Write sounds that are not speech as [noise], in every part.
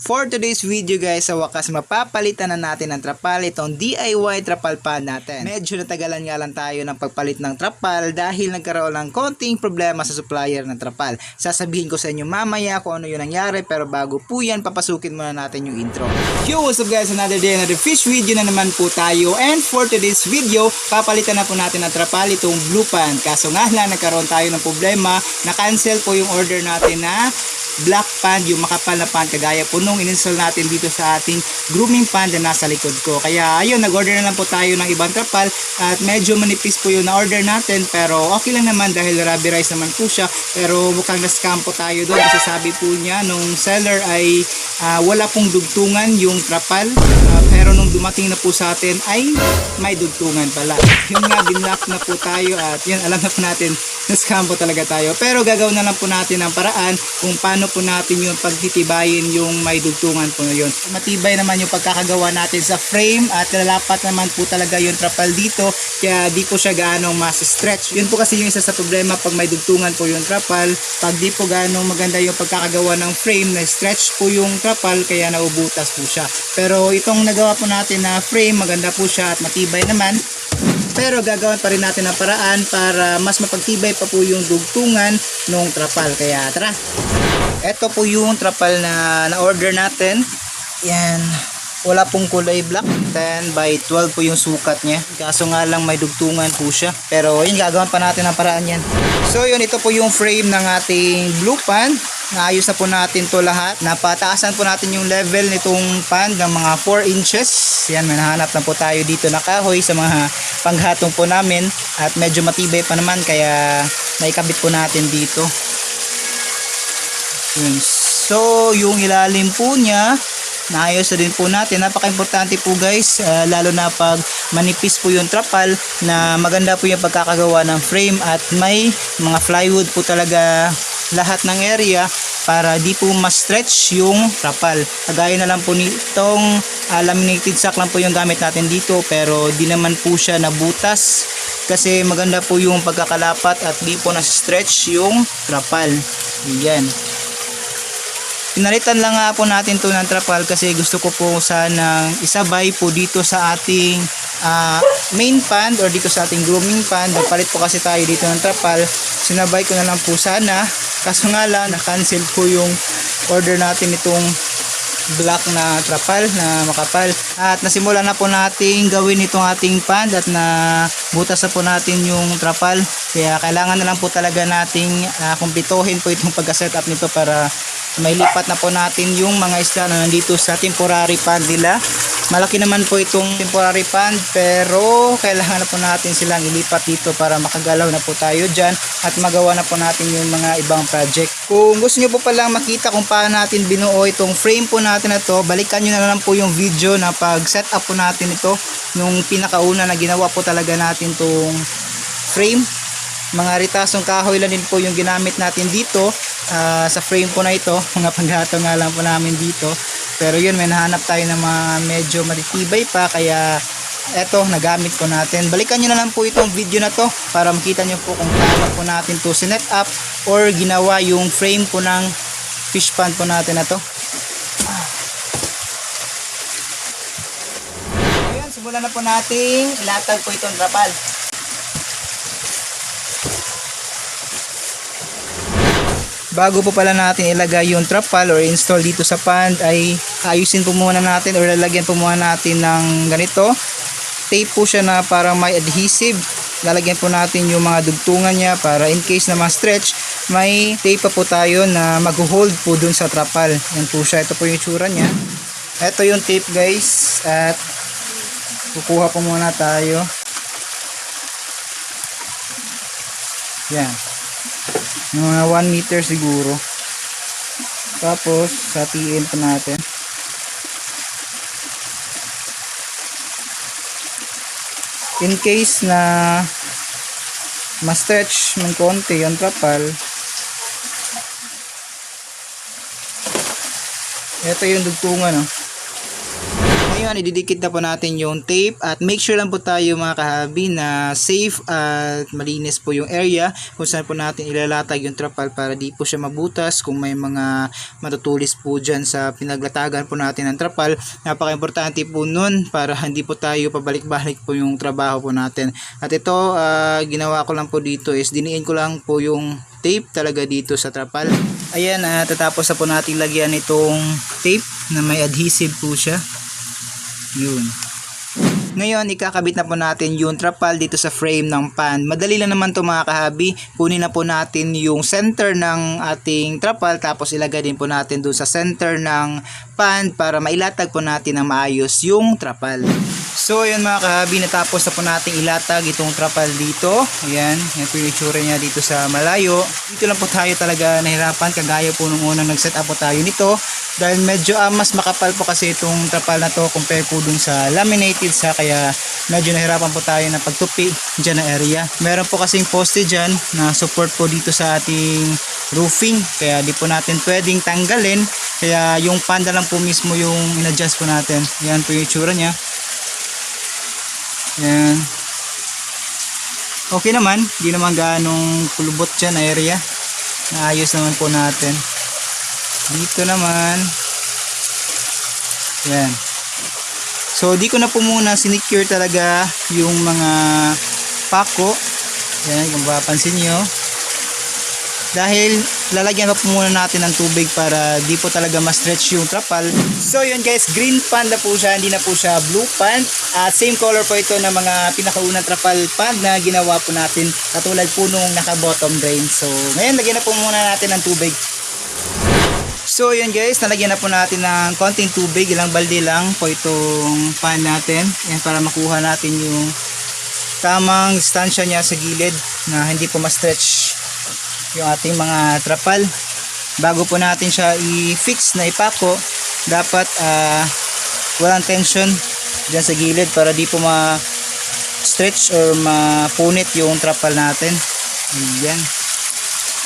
For today's video guys, sa wakas mapapalitan na natin ng trapal itong DIY trapal pan natin. Medyo natagalan nga lang tayo ng pagpalit ng trapal dahil nagkaroon ng konting problema sa supplier ng trapal. Sasabihin ko sa inyo mamaya kung ano yung nangyari pero bago po yan, papasukin muna natin yung intro. Yo, what's up guys? Another day, another fish video na naman po tayo. And for today's video, papalitan na po natin ng trapal itong blue pan. Kaso nga lang, nagkaroon tayo ng problema. Na-cancel po yung order natin na black pan, yung makapal na pan kagaya po nung in-install natin dito sa ating grooming pan na nasa likod ko. Kaya ayun, nag-order na lang po tayo ng ibang trapal at medyo manipis po yung na-order natin pero okay lang naman dahil rubberized naman po siya pero mukhang na-scam po tayo doon kasi sabi po niya nung seller ay ah, wala pong dugtungan yung trapal Ah, pero nung dumating na po sa atin ay may dugtungan pala. Yun nga, binlock na po tayo at yun, alam na po natin na-scam po talaga tayo. Pero gagawin na lang po natin ang paraan kung paano po natin yung pagtitibayin yung may dugtungan po yun. Matibay naman yung pagkakagawa natin sa frame at lalapat naman po talaga yung trapal dito kaya di po siya gaano mas stretch. Yun po kasi yung isa sa problema pag may dugtungan po yung trapal. Pag di po gaano maganda yung pagkakagawa ng frame na stretch po yung trapal kaya naubutas po siya. Pero itong nagawa po natin na frame maganda po siya at matibay naman pero gagawin pa rin natin ang paraan para mas mapagtibay pa po yung dugtungan ng trapal. Kaya tara! Ito po yung trapal na na-order natin. Yan. Wala pong kulay black. 10 by 12 po yung sukat niya. Kaso nga lang may dugtungan po siya. Pero yun, gagawin pa natin ang paraan yan. So yun, ito po yung frame ng ating blue pan. Naayos na po natin to lahat. Napataasan po natin yung level nitong pan ng mga 4 inches. Yan, may nahanap na po tayo dito na kahoy sa mga panghatong po namin. At medyo matibay pa naman kaya naikabit po natin dito. Yun. So, yung ilalim po niya, naayos na din po natin. Napaka-importante po guys, ah, lalo na pag manipis po yung trapal na maganda po yung pagkakagawa ng frame at may mga plywood po talaga lahat ng area para di po ma-stretch yung trapal. Kagaya na lang po nitong ah, laminated sack lang po yung gamit natin dito pero di naman po siya nabutas kasi maganda po yung pagkakalapat at di po na-stretch yung trapal. Yan. Pinalitan lang nga po natin to ng trapal kasi gusto ko po sanang isabay po dito sa ating ah, main pan or dito sa ating grooming pan. Nagpalit po kasi tayo dito ng trapal. Sinabay ko na lang po sana. Kaso nga lang, na-cancel po yung order natin itong black na trapal na makapal. At nasimula na po nating gawin itong ating pan at na butas na po natin yung trapal. Kaya kailangan na lang po talaga nating ah, kumpletuhin po itong pagka-setup nito para may lipat na po natin yung mga isda na nandito sa temporary pond nila. Malaki naman po itong temporary pond pero kailangan na po natin silang ilipat dito para makagalaw na po tayo dyan at magawa na po natin yung mga ibang project. Kung gusto nyo po palang makita kung paano natin binuo itong frame po natin na to, balikan nyo na lang po yung video na pag set up po natin ito nung pinakauna na ginawa po talaga natin tong frame mga ritasong kahoy lang din po yung ginamit natin dito ah, sa frame po na ito. [laughs] Mga panggato nga lang po namin dito. Pero yun may nahanap tayo ng mga medyo matitibay pa kaya eto nagamit po natin. Balikan nyo na lang po itong video na to para makita nyo po kung paano po natin to sinet up or ginawa yung frame po ng fish pan po natin na to. Ayun, simulan na po nating ilatag po itong trapal bago po pala natin ilagay yung trapal or install dito sa pond ay ayusin po muna natin or lalagyan po muna natin ng ganito. Tape po siya na parang may adhesive. Lalagyan po natin yung mga dugtungan niya para in case na ma-stretch may tape pa po tayo na mag-hold po dun sa trapal. Yan po siya. Ito po yung tsura niya. Ito yung tape guys. At kukuha po muna tayo. Yan mga 1 meter siguro tapos satiin pa natin in case na ma-stretch ng konti yung trapal ito yung dugtungan no? Ngayon, ididikit na po natin yung tape at make sure lang po tayo mga kahabi na safe at malinis po yung area kung saan po natin ilalatag yung trapal para di po siya mabutas kung may mga matutulis po dyan sa pinaglatagan po natin ng trapal. Napaka-importante po nun para [laughs] hindi po tayo pabalik-balik po yung trabaho po natin. At ito, ah, ginawa ko lang po dito is diniin ko lang po yung tape talaga dito sa trapal. Ayan, uh, tatapos na po natin lagyan itong tape na may adhesive po siya. Yun. Ngayon, ikakabit na po natin yung trapal dito sa frame ng pan. Madali lang naman to mga kahabi. Kunin na po natin yung center ng ating trapal tapos ilagay din po natin dun sa center ng pan para mailatag po natin ng maayos yung trapal. So, yun mga kahabi, natapos na po natin ilatag itong trapal dito. Ayan, yan po yung itsura niya dito sa malayo. Dito lang po tayo talaga nahirapan kagaya po nung unang nag-set up po tayo nito. Dahil medyo ah, mas makapal po kasi itong trapal na to compare po dun sa laminated sa kaya medyo nahirapan po tayo na pagtupi dyan na area. Meron po kasing poste dyan na support po dito sa ating roofing kaya di po natin pwedeng tanggalin kaya yung panda lang po mismo yung in-adjust po natin. Yan po yung itsura niya. Yan. Okay naman, di naman ganong kulubot dyan area. Naayos naman po natin. Dito naman. Yan. So, di ko na po muna sinecure talaga yung mga pako. Yan, kung mapapansin nyo. Dahil lalagyan pa po muna natin ng tubig para di po talaga ma-stretch yung trapal. So yun guys, green pan na po siya, hindi na po siya blue pan. At same color po ito ng mga pinakaunang trapal pan na ginawa po natin katulad po nung naka-bottom drain. So ngayon lagyan na po muna natin ng tubig. So yun guys, nalagyan na po natin ng konting tubig, ilang balde lang po itong pan natin. Yan para makuha natin yung tamang distansya niya sa gilid na hindi po ma-stretch yung ating mga trapal. Bago po natin siya i-fix na ipako, dapat ah, walang tension dyan sa gilid para di po ma-stretch or mapunit yung trapal natin. Ayan.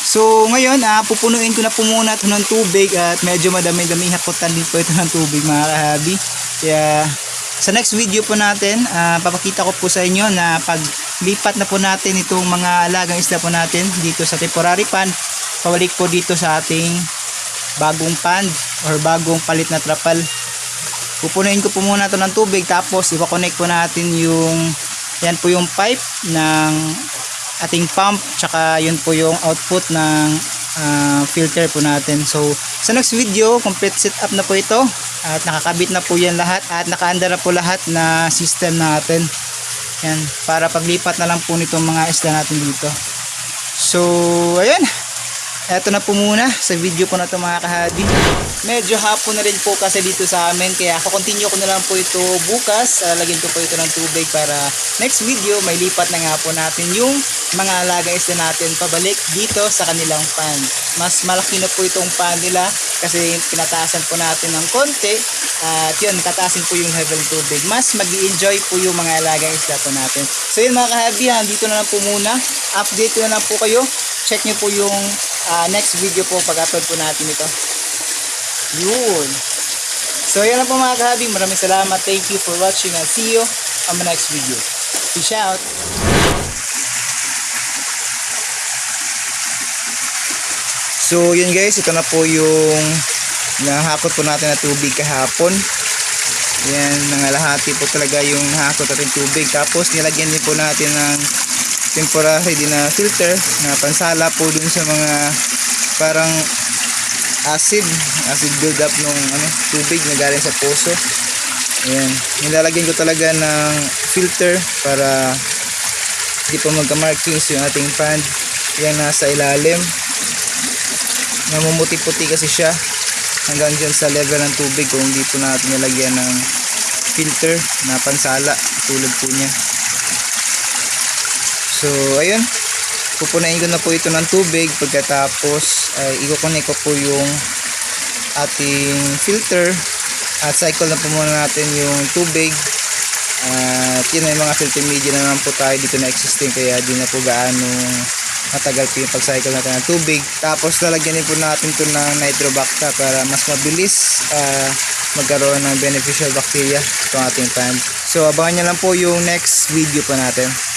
So ngayon, ah, pupunuin ko na po muna ito ng tubig at medyo madami-dami hakutan din po ito ng tubig mga kahabi. Kaya sa next video po natin, ah, papakita ko po sa inyo na pag lipat na po natin itong mga alagang isda po natin dito sa temporary pan, pabalik po dito sa ating bagong pan or bagong palit na trapal. Pupunuin ko po muna ito ng tubig tapos ipa-connect po natin yung yan po yung pipe ng ating pump tsaka yun po yung output ng ah, filter po natin. So sa next video complete setup na po ito at nakakabit na po yan lahat at nakaanda na po lahat na system natin. Yan para paglipat na lang po nitong mga isda natin dito. So ayan eto na po muna sa video po na ito mga kahadi. Medyo hapon na rin po kasi dito sa amin kaya continue ko na lang po ito bukas. Lalagyan ko po ito ng tubig para next video may lipat na nga po natin yung mga alaga isda natin pabalik dito sa kanilang pan. Mas malaki na po itong pan nila kasi pinataasan po natin ng konti. At yun tataasin po yung level tubig. Mas mag enjoy po yung mga alaga isda po natin. So yun mga kahabi dito na lang po muna. Update na lang po kayo. Check nyo po yung ah, next video po pag-upload po natin ito. Yun. So yan lang po mga kahabi. Maraming salamat. Thank you for watching. And see you on the next video. Peace out. So yun guys, ito na po yung nahakot po natin na tubig kahapon. Yan, nangalahati po talaga yung nahakot natin tubig. Tapos nilagyan din po natin ng temporary din na filter na pansala po dun sa mga parang acid, acid build up ng ano, tubig na galing sa poso. Ayan, nilalagyan ko talaga ng filter para hindi po magka-markings yung ating pan. Yan nasa ilalim namumuti-puti kasi siya hanggang dyan sa level ng tubig kung hindi po natin nilagyan ng filter na pansala tulad po niya so ayun pupunain ko na po ito ng tubig pagkatapos ay ikukunik ko po yung ating filter at cycle na po muna natin yung tubig at yun may mga filter media na naman po tayo dito na existing kaya di na po gaano matagal po yung pag-cycle natin ng tubig. Tapos lalagyan din po natin to ng nitrobacta para mas mabilis ah, magkaroon ng beneficial bacteria itong ating plant. So abangan nyo lang po yung next video po natin.